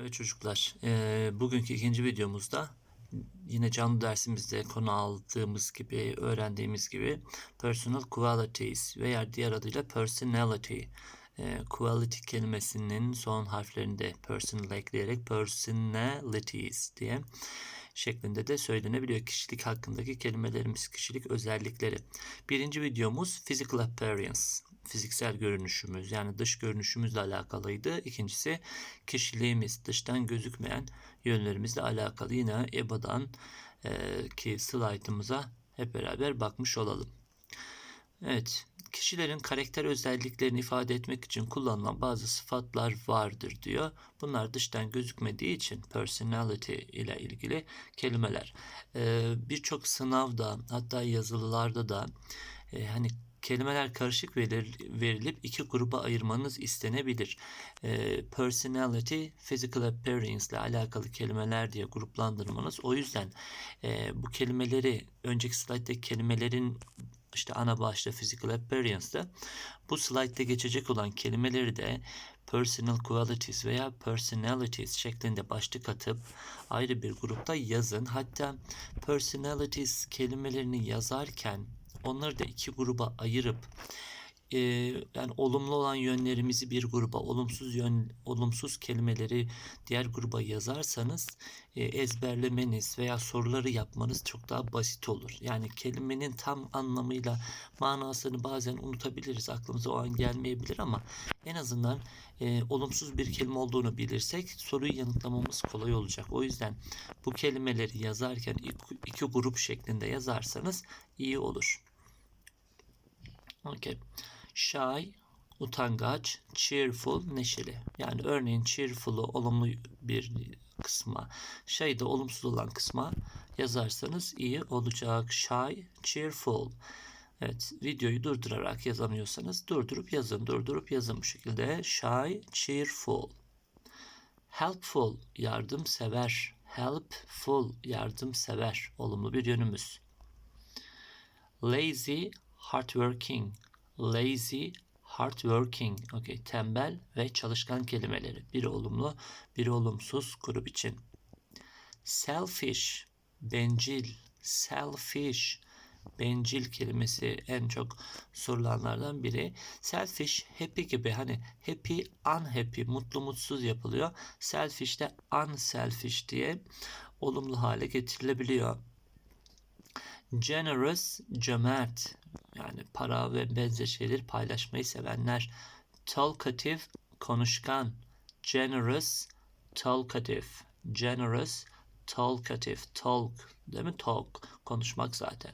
Evet çocuklar, eee, bugünkü ikinci videomuzda yine canlı dersimizde konu aldığımız gibi, öğrendiğimiz gibi personal qualities veya diğer adıyla personality, eee, quality kelimesinin son harflerini de personal ekleyerek personalities diye şeklinde de söylenebiliyor. Kişilik hakkındaki kelimelerimiz, kişilik özellikleri. Birinci videomuz physical appearance, fiziksel görünüşümüz yani dış görünüşümüzle alakalıydı. İkincisi kişiliğimiz, dıştan gözükmeyen yönlerimizle alakalı. Yine EBA'dan e, ki slaytımıza hep beraber bakmış olalım. Evet, kişilerin karakter özelliklerini ifade etmek için kullanılan bazı sıfatlar vardır diyor. Bunlar dıştan gözükmediği için personality ile ilgili kelimeler. Ee, Birçok sınavda hatta yazılılarda da e, hani kelimeler karışık verilip iki gruba ayırmanız istenebilir. Ee, personality, physical appearance ile alakalı kelimeler diye gruplandırmanız. O yüzden e, bu kelimeleri önceki slayttaki kelimelerin işte ana başta physical appearance'da bu slaytta geçecek olan kelimeleri de personal qualities veya personalities şeklinde başlık atıp ayrı bir grupta yazın. Hatta personalities kelimelerini yazarken onları da iki gruba ayırıp e, yani olumlu olan yönlerimizi bir gruba, olumsuz yön, olumsuz kelimeleri diğer gruba yazarsanız e, ezberlemeniz veya soruları yapmanız çok daha basit olur. Yani kelimenin tam anlamıyla manasını bazen unutabiliriz, aklımıza o an gelmeyebilir ama en azından e, olumsuz bir kelime olduğunu bilirsek soruyu yanıtlamamız kolay olacak. O yüzden bu kelimeleri yazarken iki, iki grup şeklinde yazarsanız iyi olur. Okay. Shy, utangaç, cheerful, neşeli. Yani örneğin cheerful'u olumlu bir kısma, shy de olumsuz olan kısma yazarsanız iyi olacak. Shy, cheerful. Evet, videoyu durdurarak yazamıyorsanız durdurup yazın, durdurup yazın bu şekilde. Shy, cheerful. Helpful, yardımsever. Helpful, yardımsever. Olumlu bir yönümüz. Lazy, hardworking. Lazy, hardworking. Okay, tembel ve çalışkan kelimeleri. Biri olumlu, biri olumsuz grup için. Selfish, bencil. Selfish, bencil kelimesi en çok sorulanlardan biri. Selfish, happy gibi hani happy, unhappy, mutlu mutsuz yapılıyor. Selfish de unselfish diye olumlu hale getirilebiliyor. Generous, cömert. Yani para ve benzer şeyleri paylaşmayı sevenler. Talkative, konuşkan. Generous, talkative. Generous, talkative. Talk, değil mi? Talk, konuşmak zaten.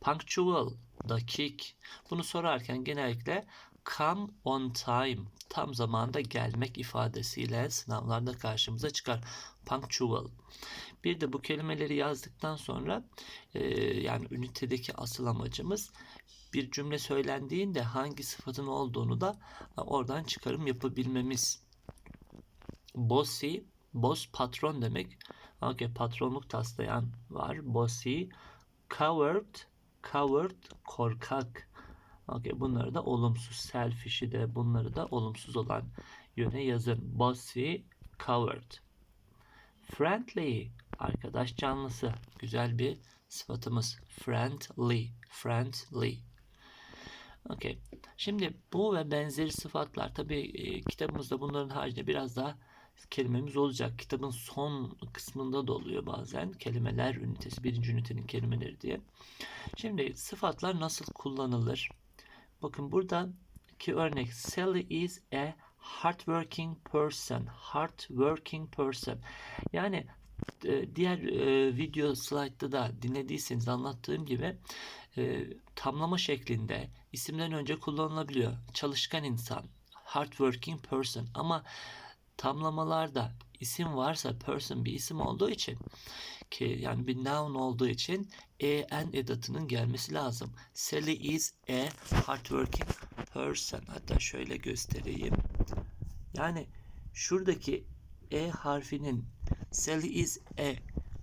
Punctual, dakik. Bunu sorarken genellikle come on time, tam zamanda gelmek ifadesiyle sınavlarda karşımıza çıkar. Punctual. Bir de bu kelimeleri yazdıktan sonra e, yani ünitedeki asıl amacımız bir cümle söylendiğinde hangi sıfatın olduğunu da oradan çıkarım yapabilmemiz. Bossy, boss patron demek. Okay, patronluk taslayan var. Bossy, coward, coward korkak. Okay, bunları da olumsuz. Selfish'i de bunları da olumsuz olan yöne yazın. Bossy, coward. Friendly, arkadaş canlısı. Güzel bir sıfatımız. Friendly, friendly. Okay. Şimdi bu ve benzeri sıfatlar tabi e, kitabımızda bunların haricinde biraz daha kelimemiz olacak. Kitabın son kısmında da oluyor bazen. Kelimeler ünitesi, birinci ünitenin kelimeleri diye. Şimdi sıfatlar nasıl kullanılır? Bakın buradaki örnek Sally is a hardworking person. Hardworking person. Yani e, diğer e, video slaytta da dinlediyseniz anlattığım gibi e, tamlama şeklinde isimden önce kullanılabiliyor. Çalışkan insan, hardworking person ama tamlamalarda isim varsa person bir isim olduğu için ki yani bir noun olduğu için en edatının gelmesi lazım. Sally is a hardworking person. Hatta şöyle göstereyim. Yani şuradaki e harfinin Sally is a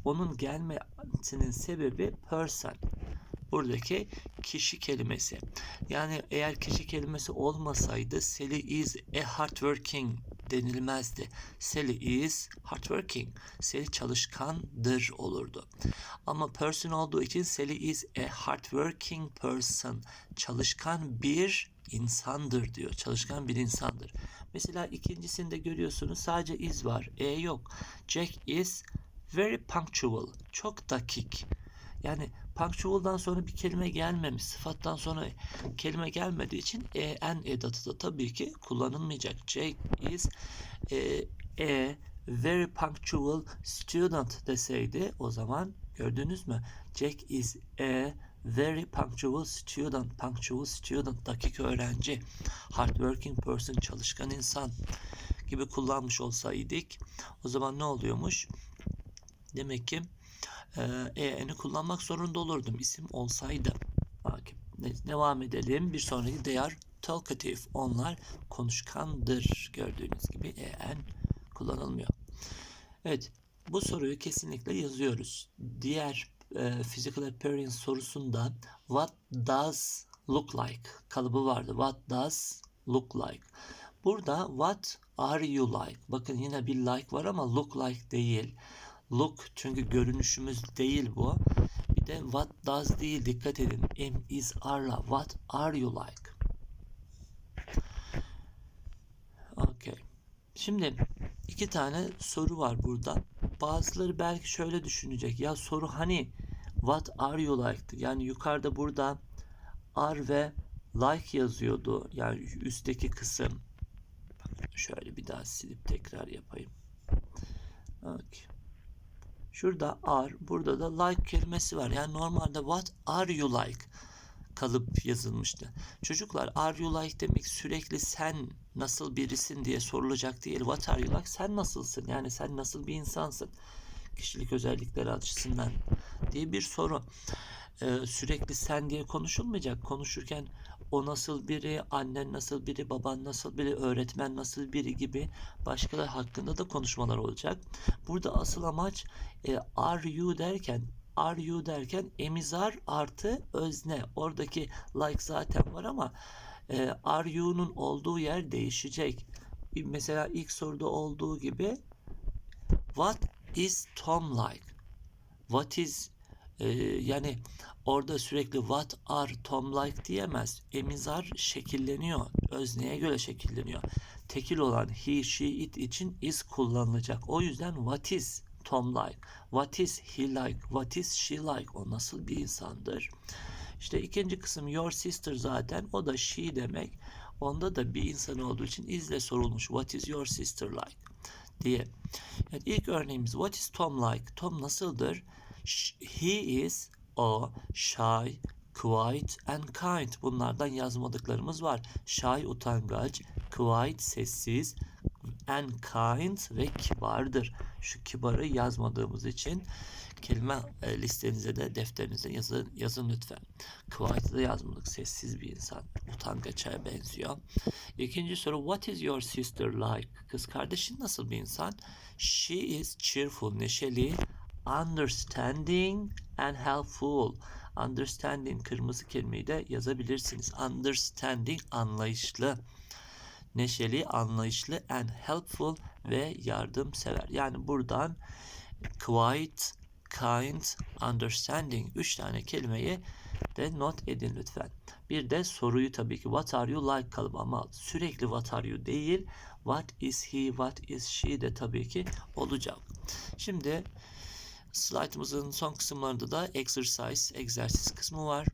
onun gelmesinin sebebi person. Buradaki kişi kelimesi. Yani eğer kişi kelimesi olmasaydı Sally is a hardworking denilmezdi. Sally is hardworking. Sally çalışkandır olurdu. Ama person olduğu için Sally is a hardworking person. Çalışkan bir insandır diyor. Çalışkan bir insandır. Mesela ikincisinde görüyorsunuz sadece is var. E yok. Jack is very punctual. Çok dakik. Yani punctual'dan sonra bir kelime gelmemiş. Sıfattan sonra kelime gelmediği için en edatı da tabii ki kullanılmayacak. Jack is e, a very punctual student deseydi o zaman gördünüz mü? Jack is a very punctual student. Punctual student dakik öğrenci. Hardworking person çalışkan insan gibi kullanmış olsaydık o zaman ne oluyormuş? Demek ki e'ni kullanmak zorunda olurdum isim olsaydı. Bakın devam edelim. Bir sonraki are talkative. Onlar konuşkandır. Gördüğünüz gibi en kullanılmıyor. Evet bu soruyu kesinlikle yazıyoruz. Diğer e, physical appearance sorusunda what does look like kalıbı vardı. What does look like. Burada what are you like? Bakın yine bir like var ama look like değil. Look çünkü görünüşümüz değil bu. Bir de what does değil dikkat edin. Am is are'la what are you like? Okay. Şimdi iki tane soru var burada. Bazıları belki şöyle düşünecek. Ya soru hani what are you like'tı? Yani yukarıda burada are ve like yazıyordu. Yani üstteki kısım. Şöyle bir daha silip tekrar yapayım. Okay. Şurada are, burada da like kelimesi var. Yani normalde what are you like kalıp yazılmıştı. Çocuklar are you like demek sürekli sen nasıl birisin diye sorulacak değil. What are you like? Sen nasılsın? Yani sen nasıl bir insansın? Kişilik özellikleri açısından diye bir soru. Ee, sürekli sen diye konuşulmayacak. Konuşurken o nasıl biri, annen nasıl biri, baban nasıl biri, öğretmen nasıl biri gibi başkaları hakkında da konuşmalar olacak. Burada asıl amaç e, are you derken are you derken emizar artı özne. Oradaki like zaten var ama e, are you'nun olduğu yer değişecek. Mesela ilk soruda olduğu gibi what is Tom like? What is e, yani orada sürekli what are Tom like diyemez. Emizar şekilleniyor. Özneye göre şekilleniyor. Tekil olan he, she, it için is kullanılacak. O yüzden what is Tom like? What is he like? What is she like? O nasıl bir insandır? İşte ikinci kısım your sister zaten o da she demek. Onda da bir insan olduğu için izle sorulmuş. What is your sister like? diye. Yani ilk örneğimiz what is Tom like? Tom nasıldır? He is o shy, quiet and kind. Bunlardan yazmadıklarımız var. Shy utangaç, quiet sessiz, and kind ve kibardır. Şu kibarı yazmadığımız için kelime e, listenize de defterinize yazın, yazın lütfen. Quiet'ı da yazmadık. Sessiz bir insan. Utangaça benziyor. İkinci soru What is your sister like? Kız kardeşin nasıl bir insan? She is cheerful, neşeli, understanding and helpful. Understanding kırmızı kelimeyi de yazabilirsiniz. Understanding anlayışlı, neşeli, anlayışlı and helpful ve yardımsever. Yani buradan quiet, kind, understanding üç tane kelimeyi de not edin lütfen. Bir de soruyu tabii ki what are you like kalıbı ama sürekli what are you değil what is he, what is she de tabii ki olacak. Şimdi slaytımızın son kısımlarında da exercise, egzersiz kısmı var.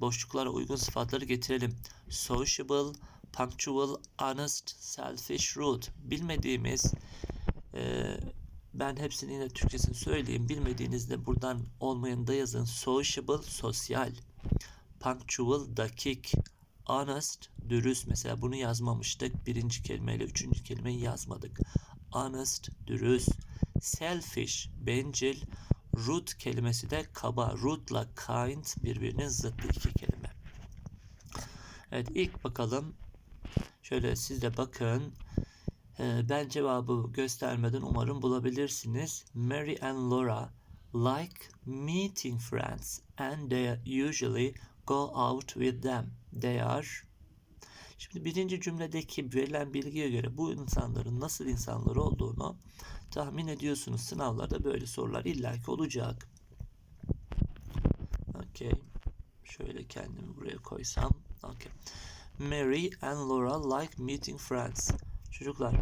Boşluklara uygun sıfatları getirelim. Sociable, punctual, honest, selfish, rude. Bilmediğimiz e, ben hepsini yine Türkçesini söyleyeyim. Bilmediğinizde buradan olmayanı da yazın. Sociable, sosyal. Punctual, dakik. Honest, dürüst. Mesela bunu yazmamıştık. Birinci kelimeyle üçüncü kelimeyi yazmadık. Honest, dürüst. Selfish, bencil. Rude kelimesi de kaba. Rude'la kind birbirinin zıttı iki kelime. Evet ilk bakalım. Şöyle siz de bakın. Ee, ben cevabı göstermeden umarım bulabilirsiniz. Mary and Laura like meeting friends and they usually go out with them. They are Şimdi birinci cümledeki verilen bilgiye göre bu insanların nasıl insanlar olduğunu tahmin ediyorsunuz. Sınavlarda böyle sorular illaki olacak. Okay. Şöyle kendimi buraya koysam. Okay. Mary and Laura like meeting friends. Çocuklar,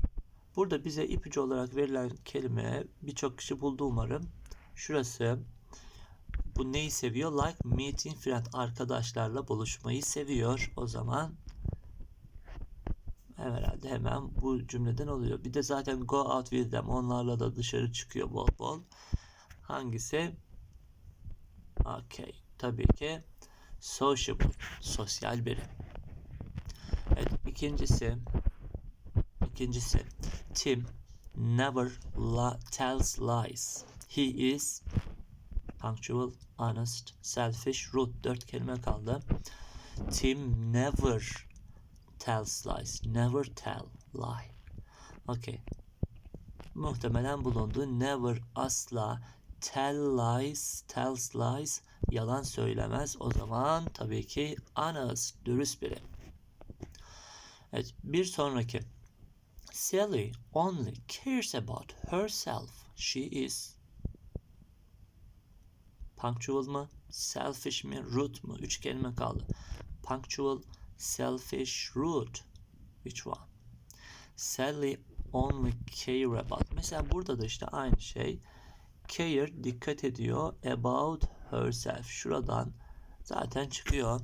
burada bize ipucu olarak verilen kelime birçok kişi buldu umarım. Şurası bu neyi seviyor? Like meeting friends. Arkadaşlarla buluşmayı seviyor. O zaman herhalde hemen bu cümleden oluyor. Bir de zaten go out with them. Onlarla da dışarı çıkıyor bol bol. Hangisi? Okay. Tabii ki sociable. Sosyal biri. Evet. ikincisi ikincisi Tim never la tells lies. He is punctual, honest, selfish, rude. Dört kelime kaldı. Tim never tells lies. Never tell lie. Okay. Muhtemelen bulundu. Never asla tell lies, tells lies yalan söylemez. O zaman tabii ki honest, dürüst biri. Evet, bir sonraki. Sally only cares about herself. She is punctual mı? Selfish mi? Rude mu? Üç kelime kaldı. Punctual, selfish, rude. Which one? Sally only care about. Mesela burada da işte aynı şey. Care dikkat ediyor about herself. Şuradan zaten çıkıyor.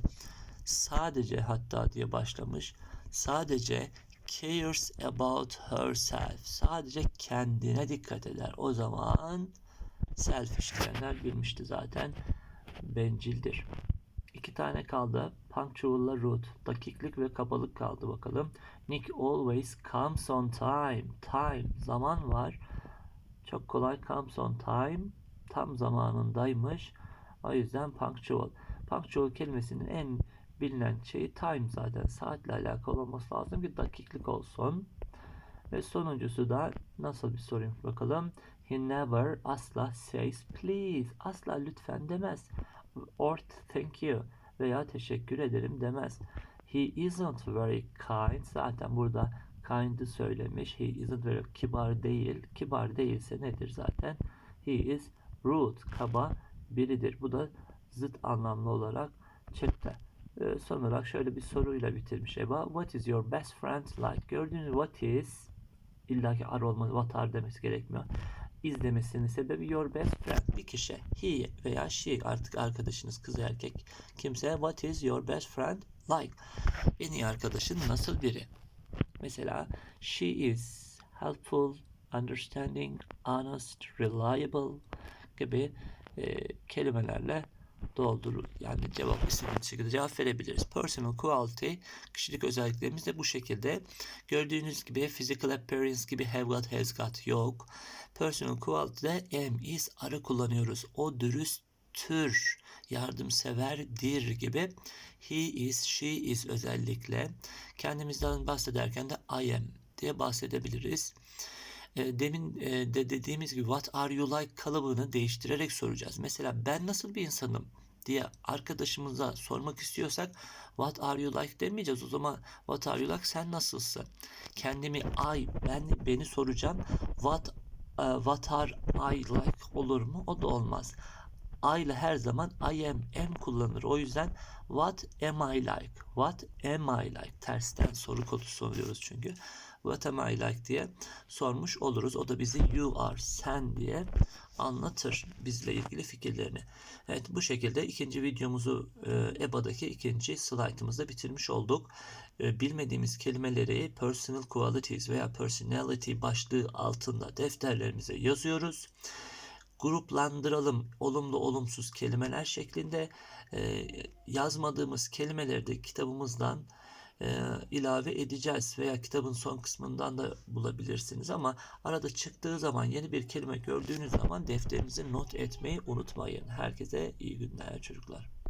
Sadece hatta diye başlamış. Sadece cares about herself. Sadece kendine dikkat eder. O zaman selfish diyenler bilmişti zaten. Bencildir. İki tane kaldı. Punctual'la rude. Dakiklik ve kabalık kaldı bakalım. Nick always comes on time. Time. Zaman var. Çok kolay comes on time. Tam zamanındaymış. O yüzden punctual. Punctual kelimesinin en bilinen şeyi time zaten. Saatle alakalı olması lazım ki dakiklik olsun. Ve sonuncusu da nasıl bir soruymuş bakalım. He never asla says please. Asla lütfen demez. Or thank you veya teşekkür ederim demez. He isn't very kind. Zaten burada kind'ı söylemiş. He isn't very kibar değil. Kibar değilse nedir zaten? He is rude. Kaba biridir. Bu da zıt anlamlı olarak çıktı. Ee, son olarak şöyle bir soruyla bitirmiş Eba. What is your best friend like? Gördüğünüz what is illaki ar olmalı, what are demesi gerekmiyor. Is demesinin sebebi your best friend. Bir kişi. He veya she artık arkadaşınız kız erkek. Kimse what is your best friend like? En iyi arkadaşın nasıl biri? Mesela she is helpful, understanding, honest, reliable gibi e, kelimelerle doldurur. Yani cevap istediğiniz şekilde cevap verebiliriz. Personal quality kişilik özelliklerimiz de bu şekilde. Gördüğünüz gibi physical appearance gibi have got, has got yok. Personal quality'de am, is, arı kullanıyoruz. O dürüsttür, yardımseverdir gibi. He is, she is özellikle. Kendimizden bahsederken de I am diye bahsedebiliriz. E, demin e, de dediğimiz gibi what are you like kalıbını değiştirerek soracağız. Mesela ben nasıl bir insanım diye arkadaşımıza sormak istiyorsak what are you like demeyeceğiz. O zaman what are you like sen nasılsın? Kendimi I ben beni soracağım. What uh, what are I like olur mu? O da olmaz. I ile her zaman I am, am kullanır. O yüzden what am I like? What am I like? Tersten soru kodu soruyoruz çünkü. What am I like diye sormuş oluruz. O da bizi you are, sen diye anlatır bizle ilgili fikirlerini. Evet bu şekilde ikinci videomuzu e, EBA'daki ikinci slaytımızda bitirmiş olduk. E, bilmediğimiz kelimeleri personal qualities veya personality başlığı altında defterlerimize yazıyoruz gruplandıralım olumlu olumsuz kelimeler şeklinde e, yazmadığımız kelimeleri de kitabımızdan e, ilave edeceğiz veya kitabın son kısmından da bulabilirsiniz ama arada çıktığı zaman yeni bir kelime gördüğünüz zaman defterinizi not etmeyi unutmayın. Herkese iyi günler çocuklar.